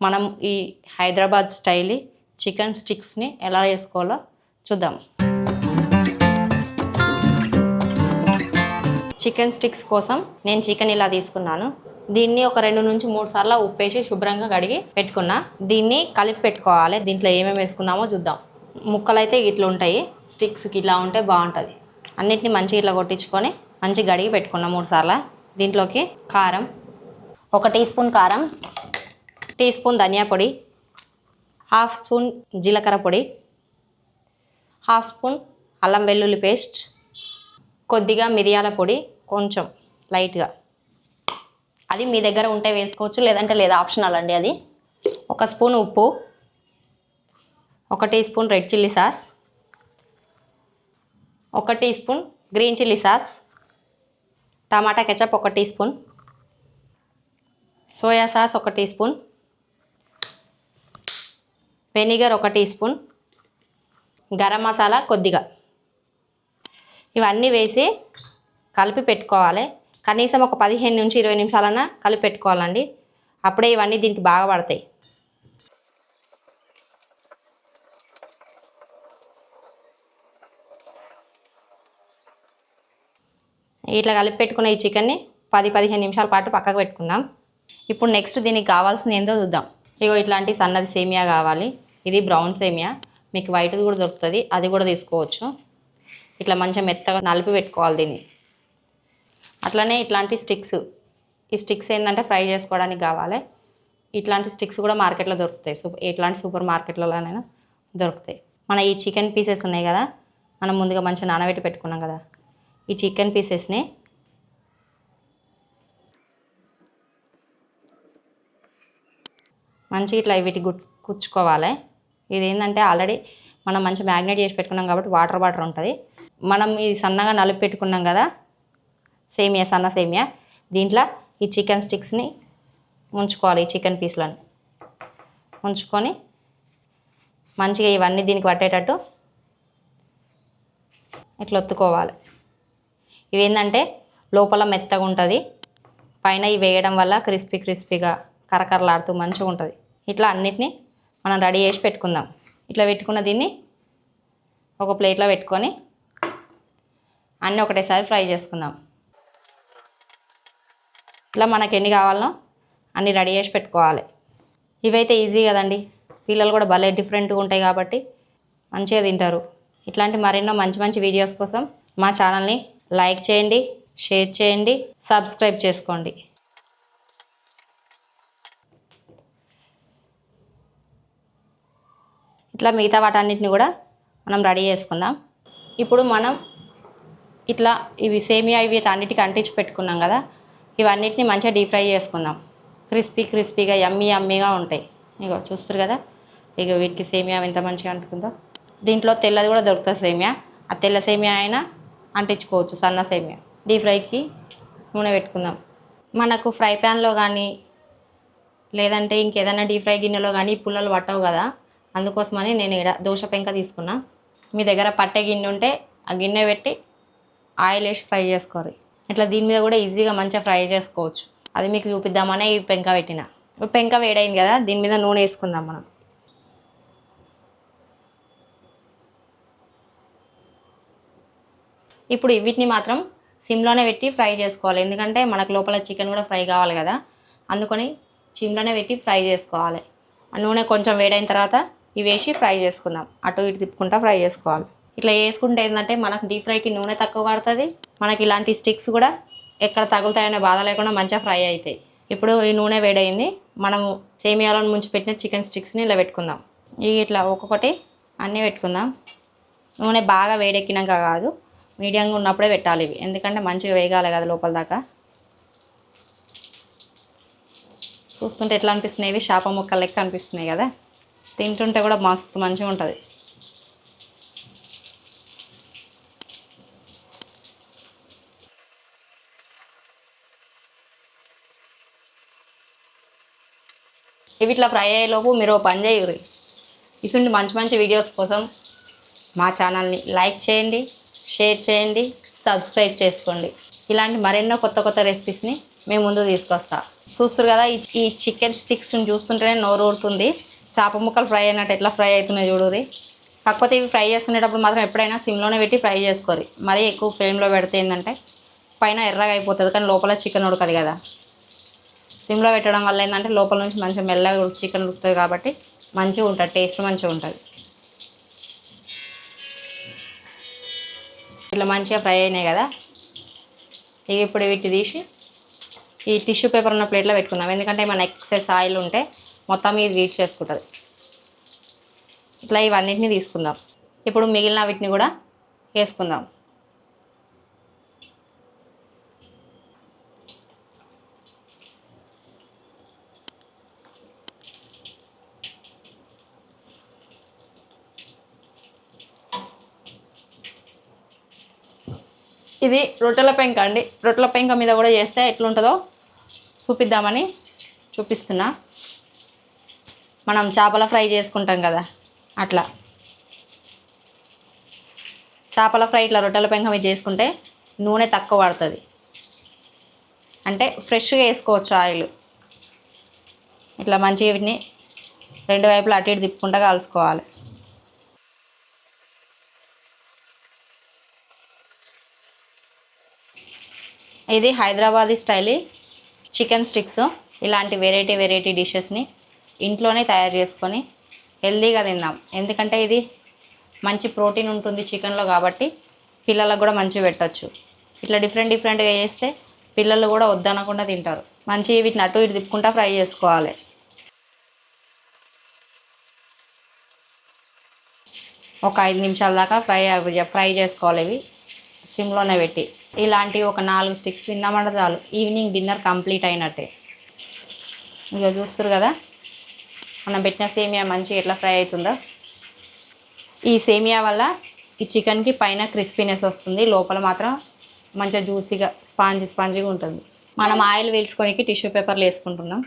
మనం ఈ Hyderabad style chicken స్టిక్స్ని ఎలా చేసుకోవాలో చూద్దాం. చికెన్ స్టిక్స్ కోసం నేను చికెన్ ఇలా తీసుకున్నాను. దీన్ని ఒక రెండు నుంచి మూడు సార్లు ఉప్పేసి శుభ్రంగా కడిగి పెట్టుకున్నా. దీన్ని కలిపి పెట్టుకోవాలి. దీంట్లో ఏమేమి వేసుకుందామో చూద్దాం. ముక్కలు అయితే ఇట్లా ఉంటాయి. స్టిక్స్కి ఇలా ఉంటే బాగుంటుంది. అన్నిటిని మంచిగా ఇట్లా కొట్టించుకొని మంచి గడిగి పెట్టుకున్నా మూడు సార్లు. దీంట్లోకి కారం ఒక టీ స్పూన్ కారం టీ స్పూన్ ధనియా పొడి హాఫ్ స్పూన్ జీలకర్ర పొడి హాఫ్ స్పూన్ అల్లం వెల్లుల్లి పేస్ట్ కొద్దిగా మిరియాల పొడి కొంచెం లైట్గా. అది మీ దగ్గర ఉంటే వేసుకోవచ్చు లేదంటే లేదా ఆప్షనల్ అండి అది. ఒక స్పూన్ ఉప్పు ఒక tea spoon red chilli sauce ఒక tea spoon green chilli sauce టమాటా కెచప్ ఒక టీ స్పూన్ సోయా సాస్ ఒక టీ స్పూన్ వెనిగర్ ఒక టీ స్పూన్ గరం మసాలా కొద్దిగా. ఇవన్నీ వేసి కలిపి పెట్టుకోవాలి. కనీసం ఒక పదిహేను నుంచి ఇరవై నిమిషాలన్నా కలిపి పెట్టుకోవాలండి. అప్పుడే ఇవన్నీ దీనికి బాగా పడతాయి. ఇట్లా కలిపి పెట్టుకున్న ఈ చికెన్ని పది పదిహేను నిమిషాల పాటు పక్కకు పెట్టుకుందాం. ఇప్పుడు నెక్స్ట్ దీనికి కావాల్సింది ఏందో చూద్దాం. ఇగో ఇట్లాంటి సన్నది సేమియా కావాలి. ఇది బ్రౌన్ సేమియా. మీకు వైట్ది కూడా దొరుకుతుంది అది కూడా తీసుకోవచ్చు. ఇట్లా మంచిగా మెత్తగా నలిపి పెట్టుకోవాలి దీన్ని. అట్లనే ఇట్లాంటి స్టిక్స్ ఈ స్టిక్స్ ఏంటంటే ఫ్రై చేసుకోవడానికి కావాలి. ఇట్లాంటి స్టిక్స్ కూడా మార్కెట్లో దొరుకుతాయి. సూపర్ ఇట్లాంటి సూపర్ మార్కెట్లలోనైనా దొరుకుతాయి. మన ఈ చికెన్ పీసెస్ ఉన్నాయి కదా మనం ముందుగా మంచిగా నానబెట్టి పెట్టుకున్నాం కదా ఈ చికెన్ పీసెస్ని మంచిగా ఇట్లా వీటి గుచ్చుకోవాలి కుచ్చుకోవాలి. ఇది ఏంటంటే ఆల్రెడీ మనం మంచి మ్యాగ్నేట్ చేసి పెట్టుకున్నాం కాబట్టి వాటర్ వాటర్ ఉంటుంది. మనం ఇది సన్నగా నలుపు పెట్టుకున్నాం కదా సేమియా సన్న సేమియా. దీంట్లో ఈ చికెన్ స్టిక్స్ని ఉంచుకోవాలి ఈ చికెన్ పీస్లను. ఉంచుకొని మంచిగా ఇవన్నీ దీనికి పట్టేటట్టు ఇట్లా ఒత్తుకోవాలి. ఇవి ఏంటంటే లోపల మెత్తగా ఉంటుంది. పైన ఇవి వేయడం వల్ల క్రిస్పీ క్రిస్పీగా కరకరలాడుతూ మంచిగా ఉంటుంది. ఇట్లా అన్నిటినీ మనం రెడీ చేసి పెట్టుకుందాం. ఇట్లా పెట్టుకున్న దీన్ని ఒక ప్లేట్లో పెట్టుకొని అన్నీ ఒకటేసారి ఫ్రై చేసుకుందాం. ఇట్లా మనకి ఎన్ని కావాలనో అన్నీ రెడీ చేసి పెట్టుకోవాలి. ఇవైతే ఈజీ కదండి. పిల్లలు కూడా భలే డిఫరెంట్గా ఉంటాయి కాబట్టి మంచిగా తింటారు. ఇట్లాంటి మరెన్నో మంచి మంచి వీడియోస్ కోసం మా ఛానల్ని లైక్ చేయండి షేర్ చేయండి సబ్స్క్రైబ్ చేసుకోండి. ఇట్లా మిగతా వాటన్నిటిని కూడా మనం రెడీ చేసుకుందాం. ఇప్పుడు మనం ఇట్లా ఇవి సేమియా ఇవి అన్నిటికీ అంటించి పెట్టుకున్నాం కదా ఇవన్నిటిని మంచిగా డీప్ ఫ్రై చేసుకుందాం. క్రిస్పీ క్రిస్పీగా యమ్మీ యమ్మీగా ఉంటాయి. ఇగో చూస్తారు కదా? ఇక వీటికి సేమియా ఎంత మంచిగా అంటుకుందో. దీంట్లో తెల్లది కూడా దొరుకుతుంది సేమియా. ఆ తెల్ల సేమియా అయినా అంటించుకోవచ్చు సన్న సేమియా. డీప్ ఫ్రైకి నూనె పెట్టుకుందాం. మనకు ఫ్రై ప్యాన్లో కానీ లేదంటే ఇంకేదైనా డీప్ ఫ్రై గిన్నెలో కానీ పుల్లలు పట్టవు కదా. అందుకోసమని నేను ఇక్కడ దోశ పెంక తీసుకున్నా. మీ దగ్గర పట్టే గిన్నె ఉంటే ఆ గిన్నె పెట్టి ఆయిల్ వేసి ఫ్రై చేసుకోరు ఇట్లా దీని మీద కూడా ఈజీగా మంచిగా ఫ్రై చేసుకోవచ్చు. అది మీకు చూపిద్దామనే ఈ పెంక పెట్టిన. పెంక వేడైంది కదా దీని మీద నూనె వేసుకుందాం మనం. ఇప్పుడు వీటిని మాత్రం సిమ్లోనే పెట్టి ఫ్రై చేసుకోవాలి. ఎందుకంటే మనకు లోపల చికెన్ కూడా ఫ్రై కావాలి కదా. అందుకని సిమ్లోనే పెట్టి ఫ్రై చేసుకోవాలి. ఆ నూనె కొంచెం వేడైన తర్వాత ఇవి వేసి ఫ్రై చేసుకుందాం. అటు ఇటు తిప్పుకుంటా ఫ్రై చేసుకోవాలి. ఇట్లా వేసుకుంటే ఏంటంటే మనకు డీప్ ఫ్రైకి నూనె తక్కువ పడుతుంది. మనకి ఇలాంటి స్టిక్స్ కూడా ఎక్కడ తగులుతాయనే బాధ లేకుండా మంచిగా ఫ్రై అవుతాయి. ఇప్పుడు ఈ నూనె వేడైంది మనము సేమియాలో ముంచి పెట్టిన చికెన్ స్టిక్స్ని ఇలా పెట్టుకుందాం. ఇవి ఇట్లా ఒక్కొక్కటి అన్నీ పెట్టుకుందాం. నూనె బాగా వేడెక్కినాక కాదు మీడియంగా ఉన్నప్పుడే పెట్టాలి ఇవి. ఎందుకంటే మంచిగా వేగాలి కదా లోపల దాకా. చూస్తుంటే ఎట్లా అనిపిస్తున్నాయి ఇవి? చేప ముక్కలు లెక్క అనిపిస్తున్నాయి కదా. తింటుంటే కూడా మస్తు మంచిగా ఉంటుంది. ఇవి ఇట్లా ఫ్రై అయ్యేలోపు మీరు పని చేయరు ఇటువంటి మంచి మంచి వీడియోస్ కోసం మా ఛానల్ని లైక్ చేయండి షేర్ చేయండి సబ్స్క్రైబ్ చేసుకోండి. ఇలాంటి మరెన్నో కొత్త కొత్త రెసిపీస్ని మేము ముందు తీసుకొస్తా. చూస్తారు కదా ఈ చికెన్ స్టిక్స్ని చూస్తుంటేనే నోరు ఊరుతుంది. చేప ముక్కలు ఫ్రై అయినట్టు ఎట్లా ఫ్రై అవుతున్నాయి చూడురి కాకపోతే ఇవి ఫ్రై చేసుకునేటప్పుడు మాత్రం ఎప్పుడైనా సిమ్లోనే పెట్టి ఫ్రై చేసుకోరు. మరీ ఎక్కువ ఫ్లేమ్లో పెడితే ఏంటంటే పైన ఎర్రగా అయిపోతుంది కానీ లోపల చికెన్ ఉడకదు కదా. సిమ్లో పెట్టడం వల్ల ఏంటంటే లోపల నుంచి మంచిగా మెల్లగా చికెన్ ఉడుకుతుంది కాబట్టి మంచిగా ఉంటుంది టేస్ట్ మంచిగా ఉంటుంది. ఇట్లా మంచిగా ఫ్రై అయినాయి కదా. ఇక ఇప్పుడు వీటి తీసి ఈ టిష్యూ పేపర్ ఉన్న ప్లేట్లో పెట్టుకుందాం. ఎందుకంటే మన ఎక్సెస్ ఆయిల్ ఉంటే మొత్తం ఇది వీట్ చేసుకుంటుంది. ఇట్లా ఇవన్నిటిని తీసుకుందాం ఇప్పుడు మిగిలిన వీటిని కూడా వేసుకుందాం. ఇది రొట్టెల పెంక అండి. రొట్టెల పెంక మీద కూడా చేస్తే ఎట్లుంటుందో చూపిద్దామని చూపిస్తున్నా. మనం చేపల ఫ్రై చేసుకుంటాం కదా అట్లా. చేపల ఫ్రై ఇట్లా రొట్టెల పెంకమే చేసుకుంటే నూనె తక్కువ పడుతుంది. అంటే ఫ్రెష్గా వేసుకోవచ్చు ఆయిల్. ఇట్లా మంచిగా వీటిని రెండు వైపులా అటు ఇటు తిప్పుకుంటా కాల్చుకోవాలి ఇది హైదరాబాదీ స్టైల్ చికెన్ స్టిక్స్. ఇలాంటి వెరైటీ వెరైటీ డిషెస్ని ఇంట్లోనే తయారు చేసుకొని హెల్తీగా తిందాం. ఎందుకంటే ఇది మంచి ప్రోటీన్ ఉంటుంది చికెన్లో కాబట్టి పిల్లలకు కూడా మంచిగా పెట్టచ్చు. ఇట్లా డిఫరెంట్ డిఫరెంట్గా చేస్తే పిల్లలు కూడా వద్దనకుండా తింటారు. మంచిగా వీటిని అటు ఇటు తిప్పుకుంటా ఫ్రై చేసుకోవాలి. ఒక ఐదు నిమిషాల దాకా ఫ్రై ఫ్రై చేసుకోవాలి ఇవి. సిమ్లోనే పెట్టి. ఇలాంటి ఒక నాలుగు స్టిక్స్ తిన్నామంటే చాలు. ఈవినింగ్ డిన్నర్ కంప్లీట్ అయినట్టే. ఇక చూస్తారు కదా? మనం పెట్టిన సేమియా మంచిగా ఎట్లా ఫ్రై అవుతుందో. ఈ సేమియా వల్ల ఈ చికెన్కి పైన క్రిస్పీనెస్ వస్తుంది. లోపల మాత్రం మంచిగా జ్యూసీగా స్పాంజీ స్పాంజీగా ఉంటుంది. మనం ఆయిల్ వేల్చుకోనికి టిష్యూ పేపర్లు వేసుకుంటున్నాం.